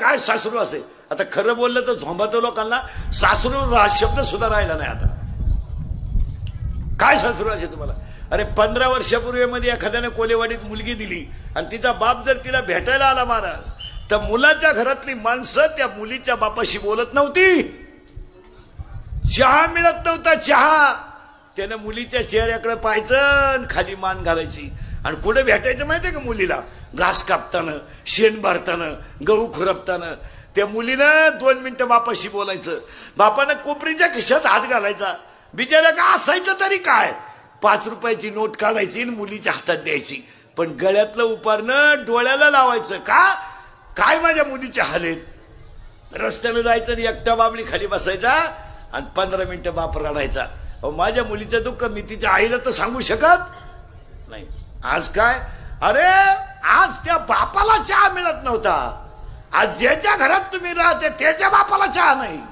काय सासरू असे? आता खरं बोललं तर झोंबातो लोकांना सासरू हा शब्द सुद्धा राहिला नाही आता. काय सासरू असे तुम्हाला? अरे पंधरा वर्षापूर्वीमध्ये एखाद्याने कोलेवाडीत मुलगी दिली आणि तिचा बाप जर तिला भेटायला आला महाराज तर मुलाच्या घरातली माणसं त्या मुलीच्या बापाशी बोलत नव्हती. चहा मिळत नव्हता चहा. त्यानं मुलीच्या चेहऱ्याकडे पाहायचं आणि खाली मान घालायची. आणि कुठे भेटायचं माहितीये का मुलीला? घास कापताना शेण भरताना गहू खुरपताना. त्या मुलीनं दोन मिनिटं बापाशी बोलायचं. बापानं कोपरीच्या खिशात हात घालायचा. बिचारा का असायचं तरी काय? पाच रुपयाची नोट काढायची आणि मुलीच्या हातात द्यायची. पण गळ्यातलं उपारणं डोळ्याला लावायचं का? काय माझ्या मुलीचे हालेत रस्त्यानं जायचं आणि एकटा बाबडी खाली बसायचा आणि पंधरा मिनिटं बाप रडायचा. अहो, माझ्या मुलीचं दुःख मी तिच्या आईला तर सांगू शकत आज काय? अरे आज त्या बापाला चहा मिळत नव्हता. आज ज्याच्या घरात तुम्ही राहते त्याच्या बापाला चहा नाही.